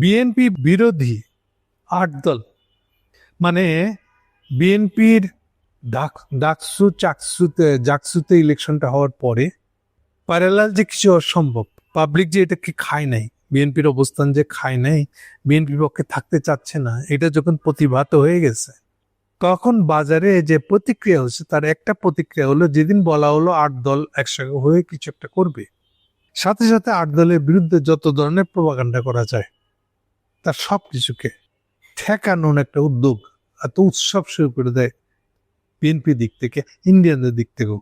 BNP বিরোধী আট দল। মানে বিএনপির ডাক, ডাকসু, চাকসুতে, জাকসুতে ইলেকশনটা হওয়ার পরে প্যারালাল যে কিছু অসম্ভব পাবলিক যে এটাকে খায় নাই বিএনপির অবস্থান যে খায় নাই বিএনপির পক্ষে থাকতে চাচ্ছে না, এটা যখন প্রতিভাত হয়ে গেছে, তখন বাজারে যে প্রতিক্রিয়া হচ্ছে তার একটা প্রতিক্রিয়া হলো, যেদিন বলা হলো আট দল একসঙ্গে হয়ে কিছু একটা করবে, সাথে সাথে আট দলের বিরুদ্ধে যত ধরনের প্রভাকাণ্ডা করা যায় তার সব কিছুকে ঠেকানোর একটা উদ্যোগ এত উৎসব শুরু করে দেয় বিএনপি দিক থেকে ইন্ডিয়ানদের দিক থেকেও।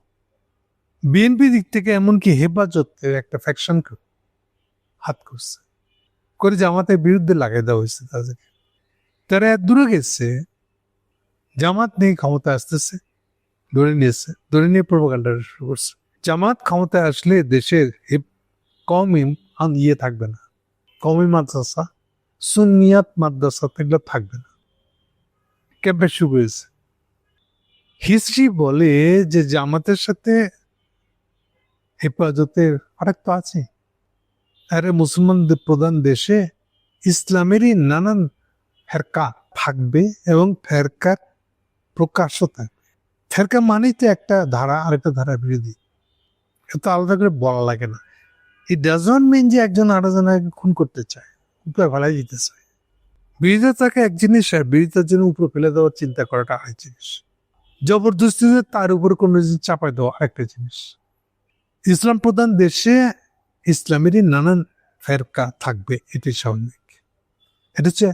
বিএনপি দিক থেকে এমনকি হেফাজতের একটা ফ্যাকশন হাত করছে। করে জামাতের বিরুদ্ধে লাগাই দেওয়া হয়েছে তাদেরকে তারা এত দূরে গেছে, জামাত নিয়ে ক্ষমতা আসতেছে, ধরে নিয়েছে, ধরে নিয়ে প্রভাকাণ্ডা শুরু করছে। জামাত ক্ষমতায় আসলে দেশের আন- ইয়ে থাকবে না। কমই মাদ্রাসা সুনিয়াত মাদ্রাসা এগুলো থাকবে না। ক্যাম্পে শুরু হয়েছে? হিস্ট্রি বলে যে জামাতের সাথে হেফাজতের ফারাক তো আছে। আরে মুসলমানদের প্রধান দেশে ইসলামেরই নানান ফেরকা থাকবে এবং ফেরকার প্রকাশও থাকবে। ফেরকা মানেই তো একটা ধারা, আরেকটা ধারা বিরোধী। এত আলাদা করে বলা লাগে না। ইট ডাজন্ট মিন যে একজন আরেকজনকে খুন করতে চায়। উপরে ফেলাই চায় বিরোধিতাকে এক জিনিস আর বিরোধিতার জন্য উপরে ফেলে দেওয়ার চিন্তা করাটা আরেক জিনিস। জবরদস্তিতে তার উপর কোনো জিনিস চাপাই দেওয়া আরেকটা জিনিস। ইসলাম প্রধান দেশে ইসলামেরই নানান ফেরকা থাকবে এটি স্বাভাবিক। এটা হচ্ছে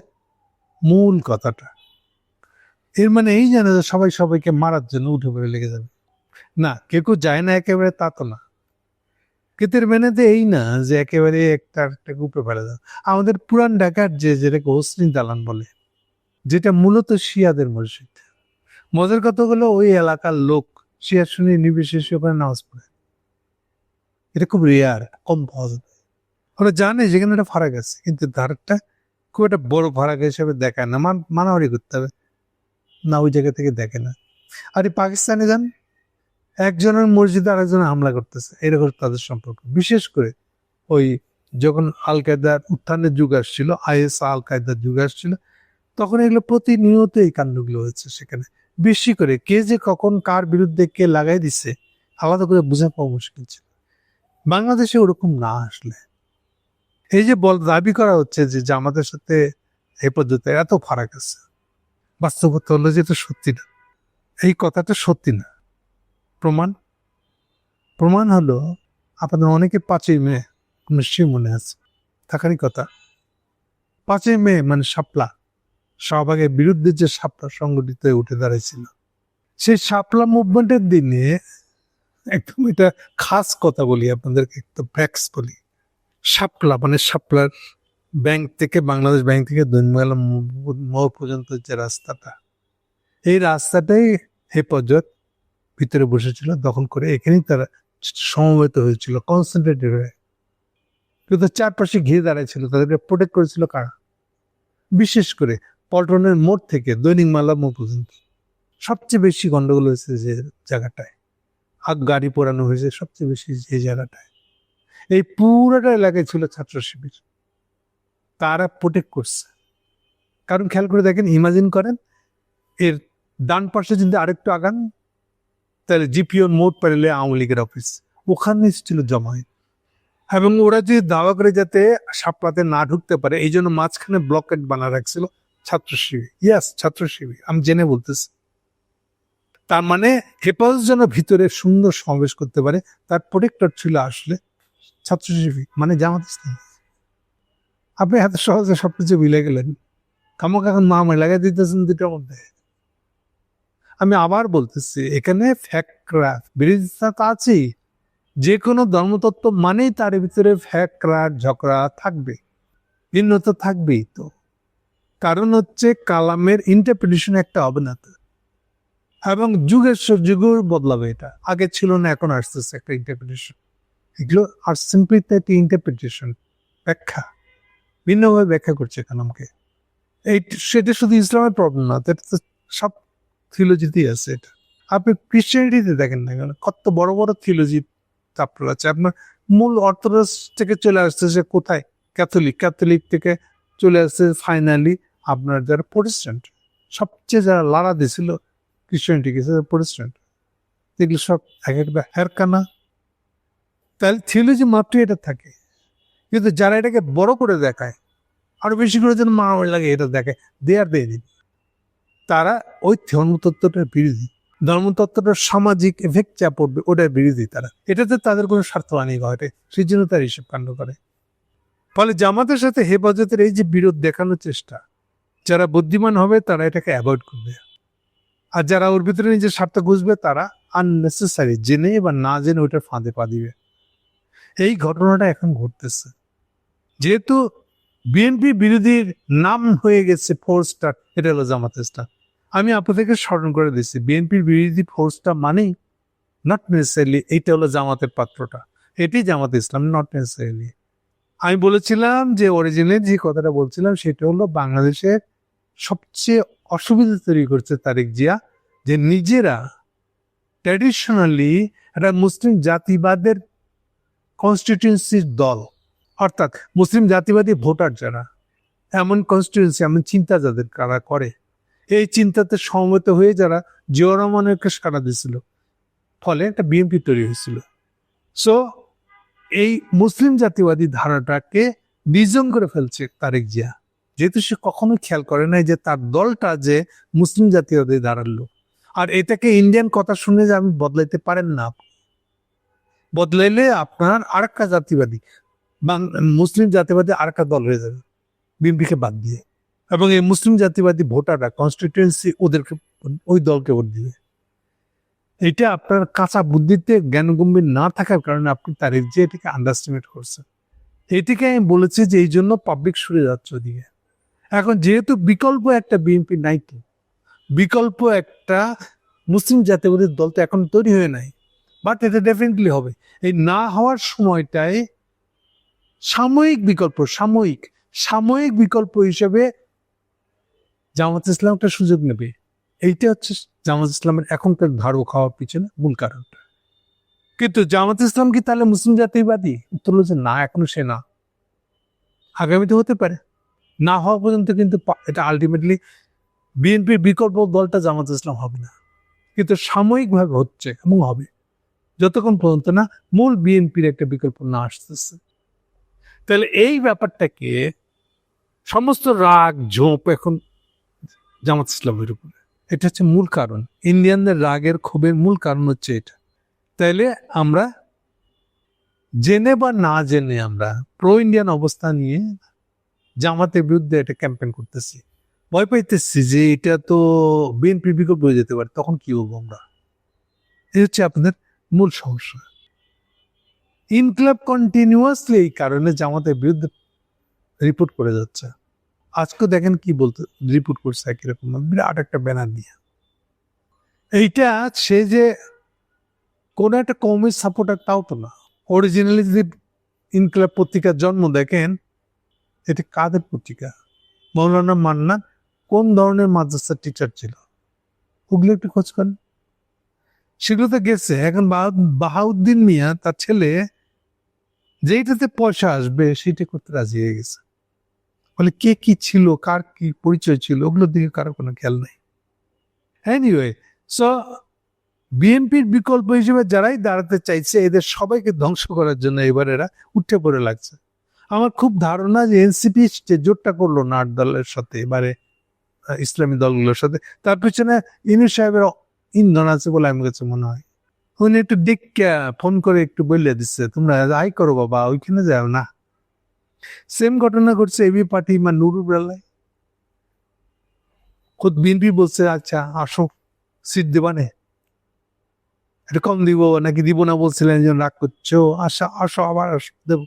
মূল কথাটা। এর মানে এই জানে যে সবাই সবাইকে মারার জন্য উঠে পড়ে লেগে যাবে। না, কেউ কেউ যায় না একেবারে তা তো না। কেতের মেনেতে এই না যে একেবারে একটা একটা উপরে ফেলে দাও। আমাদের পুরান ঢাকার যে যেটাকে হোসনি দালান বলে, যেটা মূলত শিয়াদের মসজিদ। মজার কথা হলো ওই এলাকার লোক শিয়া শুনে নির্বিশেষে ওখানে নামাজ পড়ে। এটা খুব রেয়ার কম পাওয়া যাবে ওরা জানে যেখানে একটা ফারাক আছে, কিন্তু ধারটা খুব একটা বড় ফারাক হিসেবে দেখায় না। মান, মানামারি করতে হবে। না ওই জায়গা থেকে দেখে না। আর পাকিস্তানে যান একজনের মসজিদে আরেকজনের হামলা করতেছে। এরকম তাদের সম্পর্ক। বিশেষ করে ওই যখন আল কায়দার উত্থানের যুগ আসছিল আইএস আল কায়দার যুগ আসছিল, তখন এগুলো প্রতিনিয়ত এই কাণ্ডগুলো হয়েছে সেখানে। বেশি করে কে যে কখন কার বিরুদ্ধে কে লাগাই দিচ্ছে আলাদা করে বোঝা পাওয়া মুশকিল ছিল। বাংলাদেশে ওরকম না আসলে। এই যে বল, দাবি করা হচ্ছে যে জামাতের সাথে এই পদ্ধতি এত ফারাক আছে। বাস্তবতা হলো যে এটা সত্যি না। এই কথাটা সত্যি না। প্রমাণ? প্রমাণ হলো আপনাদের অনেকে পাঁচই মে, নিশ্চয়ই মনে আছে, থাকারই কথা। পাঁচই মে মানে শাপলা, শাহবাগের বিরুদ্ধে যে সাপলা সংগঠিত হয়ে উঠে দাঁড়াইছিল। সেই সাপলা মুভমেন্টের দিনে একদম এটা খাস কথা বলি আপনাদেরকে একটু ফ্যাক্স বলি। শাপলা মানে সাপলার ব্যাংক থেকে, বাংলাদেশ ব্যাংক থেকে দৈনবাংলা মোড় পর্যন্ত যে রাস্তাটা, এই রাস্তাটাই হেফাজত ভিতরে বসেছিল, দখল করে এখানেই তারা সমবেত হয়েছিল কনসেন্ট্রেটেড হয়ে। কিন্তু চারপাশে ঘিরে দাঁড়াইছিল, তাদেরকে প্রোটেক্ট করেছিল কারা? বিশেষ করে পল্টনের মোড় থেকে দৈনিক মালা পর্যন্ত। সবচেয়ে বেশি গন্ডগোল হয়েছে যে জায়গাটায়। আগ গাড়ি পোড়ানো হয়েছে সবচেয়ে বেশি যে জায়গাটায়। এই পুরোটা এলাকায় ছিল ছাত্র শিবির। তারা প্রোটেক্ট করছে। কারণ খেয়াল করে দেখেন ইমাজিন করেন, এর ডান পাশে যদি আরেকটু আগান তাহলে জিপিও মোট পারলে আওয়ামী লীগের অফিস। ওখানে ছিল জমায়েত। এবং ওরা যে দাওয়া করে যাতে সাপলাতে না ঢুকতে পারে, এই জন্য মাঝখানে ব্লকেট বানা রাখছিল ছাত্র শিবির। ইয়াস ছাত্র শিবির। আমি জেনে বলতেছি। তার মানে হেফাজত যেন ভিতরে সুন্দর সমাবেশ করতে পারে, তার প্রোটেক্টর ছিল আসলে ছাত্র শিবির মানে জামাত ইসলাম। আপনি এত সহজে সবকিছু মিলে গেলেন। কামক এখন মা লাগাই দিতেছেন দুটার মধ্যে। আমি আবার বলতেছি, এখানে ফ্যাকরা বিরোধিতা তো আছেই। যে কোনো ধর্মতত্ত্ব মানেই তার ভিতরে ফ্যাকরা ঝগড়া থাকবে। ভিন্নতা থাকবেই তো। কারণ হচ্ছে কালামের ইন্টারপ্রিটেশন একটা হবে না তো এবং যুগের যুগের বদলাবে এটা। আগে ছিল না, এখন আসতেছে একটা ইন্টারপ্রিটেশন এগুলো আর সিম্পলি একটি ইন্টারপ্রিটেশন ব্যাখ্যা। ভিন্নভাবে ব্যাখ্যা করছে কালামকে। এই সেটা শুধু ইসলামের প্রবলেম না সব থিওলজিতেই আছে এটা। আপনি ক্রিশ্চিয়ানিটিতে দেখেন না কেন? কত বড় বড় থিওলজি আপনার আছে। আপনার মূল অর্থোডক্স থেকে চলে আসতেছে কোথায়? ক্যাথলিক ক্যাথলিক থেকে চলে আসছে ফাইনালি আপনার যারা প্রোটেস্ট্যান্ট সবচেয়ে যারা লাড়া দিছিল ক্রিশ্চিয়ানিটিকে প্রোটেস্ট্যান্ট এগুলো সব এক একটা হেরকানা তাহলে থিওলজি মাত্র এটা থাকে। কিন্তু যারা এটাকে বড় করে দেখায়, আরও বেশি করে যেন মারামারি লাগে, এটা দেখায়। দেয়ার দিয়ে তারা ওই ধর্মতত্ত্বটার বিরোধী। ধর্মতত্ত্বটার সামাজিক এফেক্ট যা পড়বে ওটার বিরোধী তারা। এটাতে তাদের কোনো স্বার্থ হানি ঘটে সেই জন্য তারা হিসেব কাণ্ড করে। ফলে জামাতের সাথে হেফাজতের এই যে বিরোধ দেখানোর চেষ্টা, যারা বুদ্ধিমান হবে তারা এটাকে অ্যাভয়েড করবে। আর যারা ওর ভিতরে নিজের স্বার্থ খুঁজবে তারা আননেসেসারি জেনে বা না জেনে ওইটার ফাঁদে পা দিবে। এই ঘটনাটা এখন ঘটতেছে। যেহেতু বিএনপি বিরোধীর নাম হয়ে গেছে ফোর্সটা এটা হলো জামাত ইসলাম আমি আপনাদেরকে স্মরণ করে দিচ্ছি, বিএনপির বিরোধী ফোর্সটা মানেই নট নেসেসারিলি এইটা হলো জামাতের পাত্রটা। এটি জামাত ইসলাম নট নেসেসারিলি আমি বলেছিলাম যে অরিজিনাল যে কথাটা বলছিলাম, সেটা হলো বাংলাদেশের সবচেয়ে অসুবিধা তৈরি করছে তারেক জিয়া, যে নিজেরা ট্র্যাডিশনালি একটা মুসলিম জাতিবাদের কনস্টিটিউন্সির দল। অর্থাৎ মুসলিম জাতিবাদী ভোটার যারা, এমন কনস্টিটিউন্সি এমন চিন্তা যাদের কারা করে এই চিন্তাতে সমবেত হয়ে যারা জিয়া রহমানেরকে সাড়া দিয়েছিল। ফলে একটা বিএনপি তৈরি হয়েছিল। সো এই মুসলিম জাতিবাদী ধারাটাকে বিজন করে ফেলছে তারেক জিয়া। যেহেতু সে কখনো খেয়াল করে নাই যে তার দলটা যে মুসলিম জাতীয়বাদী দাঁড়াল আর এটাকে ইন্ডিয়ান কথা শুনে যে আমি বদলাইতে পারেন না। বদলাইলে আপনার আরেকটা জাতিবাদী মুসলিম জাতিবাদী আরেকটা দল হয়ে যাবে। বিএনপিকে বাদ দিয়ে। এবং এই মুসলিম জাতিবাদী ভোটাররা কনস্টিটিউয়েন্সি ওদেরকে, ওই দলকে ভোট দিবে। এটা আপনার কাঁচা বুদ্ধিতে জ্ঞানগম্ভীর না থাকার কারণে আপনি তার যে এটাকে আন্ডারস্টিমেট করছেন। এটিকে আমি বলেছি যে এই জন্য পাবলিক সরে যাচ্ছে ওদিকে। এখন যেহেতু বিকল্প একটা বিএনপি নাই তো, বিকল্প একটা মুসলিম জাতীয়বাদী দল তো এখন তৈরি হয়ে নাই। বাট এটা ডেফিনেটলি হবে। এই না হওয়ার সময়টায় সাময়িক বিকল্প, সাময়িক সাময়িক বিকল্প হিসেবে জামাত ইসলাম একটা সুযোগ নেবে। এইটা হচ্ছে জামাত ইসলামের এখনকার ধারো খাওয়ার পিছনে মূল কারণটা। কিন্তু জামাত ইসলাম কি তাহলে মুসলিম জাতিবাদী? উত্তর যে না, এখনও সে না। আগামীতে হতে পারে। না হওয়া পর্যন্ত কিন্তু এটা আলটিমেটলি বিএনপির বিকল্প দলটা জামাত ইসলাম হবে না। কিন্তু সাময়িকভাবে হচ্ছে এবং হবে। যতক্ষণ পর্যন্ত না মূল বিএনপির একটা বিকল্প না আসতেছে। তাহলে এই ব্যাপারটাকে সমস্ত রাগ, ঝোঁপ এখন জামাত ইসলামের উপরে। এটা হচ্ছে মূল কারণ। ইন্ডিয়ানদের রাগের ক্ষোভের মূল কারণ হচ্ছে এটা। তাইলে আমরা জেনে বা না জেনে আমরা প্রো ইন্ডিয়ান অবস্থা নিয়ে জামাতের বিরুদ্ধে এটা ক্যাম্পেন করতেছি। ভয় পাইতেছি যে এটা তো বিএনপি বিকল্প হয়ে যেতে পারে, তখন কি হব আমরা? এই হচ্ছে আপনাদের মূল সমস্যা। ইনক্লাব কন্টিনিউয়াসলি এই কারণে জামাতের বিরুদ্ধে রিপোর্ট করে যাচ্ছে। আজকে দেখেন কি বলতে রিপোর্ট করছে একই রকম, বিরাট একটা ব্যানার দিয়ে। এইটা সে যে কোন একটা কমের সাপোর্টার তাও তো না। অরিজিনালি যদি ইনক্লাব পত্রিকার জন্ম দেখেন, এটা কাদের পত্রিকা? মৌলানা মান্না কোন ধরনের মাদ্রাসার টিচার ছিল? ওগুলো একটু খোঁজ করেন। সেগুলো তো গেছে, এখন বাহা- বাহাউদ্দিন মিয়া তার ছেলে, যেইটাতে পয়সা আসবে সেটা করতে রাজি হয়ে গেছে। বলে, কে কি ছিল? কার কি পরিচয় ছিল? ওগুলোর দিকে কারও কোনো খেয়াল নাই। এনিওয়ে সো বিএনপির বিকল্প হিসেবে যারাই দাঁড়াতে চাইছে, এদের সবাইকে ধ্বংস করার জন্য এবার এরা উঠে পড়ে লাগছে। আমার খুব ধারণা যে এনসিপি যে জোটটা করল না আট দলের সাথে, এবারে ইসলামী দলগুলোর সাথে, তার পিছনে ইনু সাহেবের ইন্ধন আছে বলে আমার কাছে মনে হয়। উনি একটু দেখে ফোন করে একটু বলে দিচ্ছে, তোমরা আয় করো বাবা, ওইখানে যাও না। সেম ঘটনা ঘটছে এবি পার্টি বা নুরুর বেলায় খুদ বিএনপি বলছে আচ্ছা আসো সিট দেবানে এটা কম দিব, নাকি দিব না? বলছিলেন যে রাগ করছ, আসা, আসো, আবার আসো, দেব।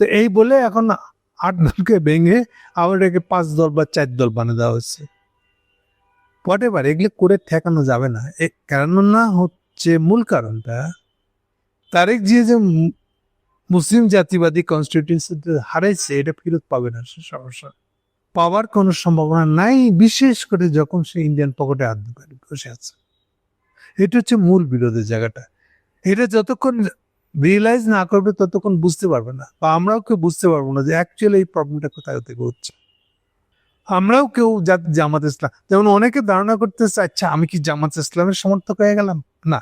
তো এই বলে এখন আট দলকে ভেঙে আবার এটাকে পাঁচ দল বা চার দল বানিয়ে দেওয়া হচ্ছে হোয়াট এভার এগুলো করে ঠেকানো যাবে না। কেননা হচ্ছে মূল কারণটা, তারেক জিয়া যে মুসলিম জাতিবাদী কনস্টিটিউন্সি হারাইছে, এটা ফেরত পাবে না, সে সমস্যা। পাওয়ার কোনো সম্ভাবনা নাই, বিশেষ করে যখন সে ইন্ডিয়ান পকেটে ঢুকায় বসে আছে। এটা হচ্ছে মূল বিরোধের জায়গাটা। এটা যতক্ষণ রিয়েলাইজ না করবে, ততক্ষণ বুঝতে পারবে না। বা আমরাও কেউ বুঝতে পারব না যে অ্যাকচুয়ালি এই প্রবলেমটা কোথায় থেকে হচ্ছে। আমরাও কেউ যা- জামাত ইসলাম যেমন অনেকে ধারণা করতেছে আচ্ছা আমি কি জামাত ইসলামের সমর্থক হয়ে গেলাম? না,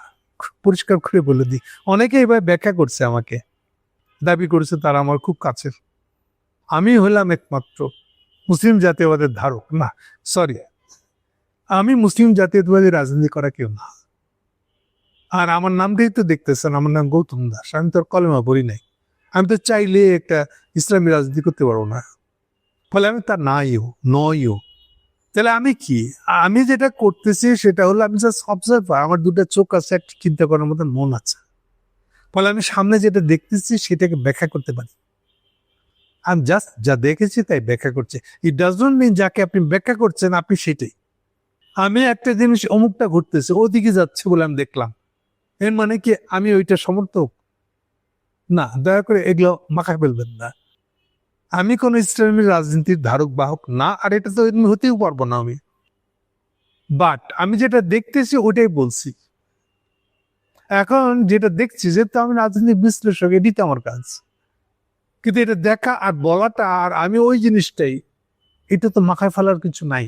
পরিষ্কার করে বলে দিই। অনেকে এবার ব্যাখ্যা করছে আমাকে। দাবি করেছে তারা আমার খুব কাছের। আমি হলাম একমাত্র মুসলিম জাতীয়বাদের ধারক। না সরি আমি মুসলিম জাতীয়তাবাদী রাজনীতি করা কেউ না। আর আমার নাম দিয়েই তো দেখতেছেন, আমার নাম গৌতম দাস। আমি তো আর কলেমা পড়ি নাই। আমি তো চাইলে একটা ইসলামী রাজনীতি করতে পারব না। ফলে আমি তার নাইও নইও তাহলে আমি কি? আমি যেটা করতেছি সেটা হলো আমি জাস্ট অবজার্ভার আমার দুটো চোখ আছে, একটা চিন্তা করার মতন মন আছে। ফলে আমি সামনে যেটা দেখতেছি সেটাকে ব্যাখ্যা করতে পারি। আমি জাস্ট যা দেখেছি তাই ব্যাখ্যা করছি। ইট ডাজ নট মিন যাকে আপনি ব্যাখ্যা করছেন আপনি সেটাই। আমি একটা জিনিস অমুকটা ঘুরতেছে ওদিকে যাচ্ছে বলে আমি দেখলাম। এর মানে কি আমি ওইটা সমর্থক? না, দয়া করে এগুলো মাখা ফেলবেন না। আমি কোন ইসলামী রাজনীতির ধারক, বাহক না, আর এটা তো হতেও পারব না আমি। বাট আমি যেটা দেখতেছি ওটাই বলছি। এখন যেটা দেখছি যেহেতু আমি রাজনৈতিক বিশ্লেষক এটি তো আমার কাজ। কিন্তু এটা দেখা আর বলাটা আর আমি ওই জিনিসটাই, এটা তো মাখায় ফেলার কিছু নাই।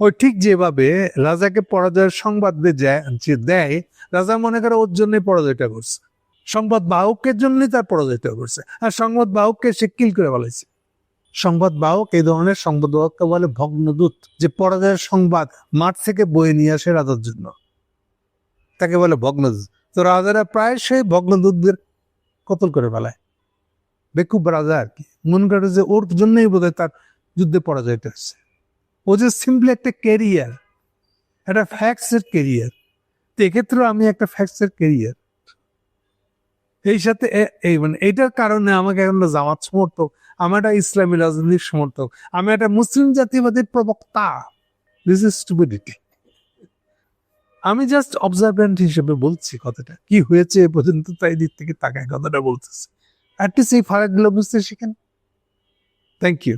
ওই ঠিক যেভাবে রাজাকে পরাজয়ের সংবাদ যে দেয়, রাজা মনে করে ওর জন্যই পরাজয়টা করছে। সংবাদ বাহকের জন্যই তার পরাজয়টা করছে। আর সংবাদ বাহককে সে কিল করে বলেছে সংবাদ বাহক এই ধরনের সংবাদ বাহককে বলে ভগ্নদূত, যে পরাজয়ের সংবাদ মাঠ থেকে বয়ে নিয়ে আসে রাজার জন্য। তাকে বলে ভগ্নদূত। তো রাজারা প্রায় সেই ভগ্নদূতদের কতল করে ফেলায়। বেকুব রাজা আর কি। মনে করে যে ওর জন্যই বোধহয় তার যুদ্ধে পরাজয়টা হচ্ছে। ও যে সিম্পলি একটা ক্যারিয়ার একটা ফ্যাক্টসের ক্যারিয়ার তো এক্ষেত্রেও আমি একটা ফ্যাক্টসের ক্যারিয়ার এই সাথে এই মানে এইটার কারণে আমাকে এখন জামাত সমর্থক, আমি একটা ইসলামী রাজনীতির সমর্থক, আমি একটা মুসলিম জাতীয়বাদীর প্রবক্তা। দিস ইজ স্টুপিডিটি আমি জাস্ট অবজারভেন্ট হিসেবে বলছি কথাটা। কি হয়েছে এ পর্যন্ত তাই দিক থেকে তাকায় কথাটা বলতেছে। অ্যাটলিস্ট এই ফারাকগুলো বুঝতে শিখেন। Thank you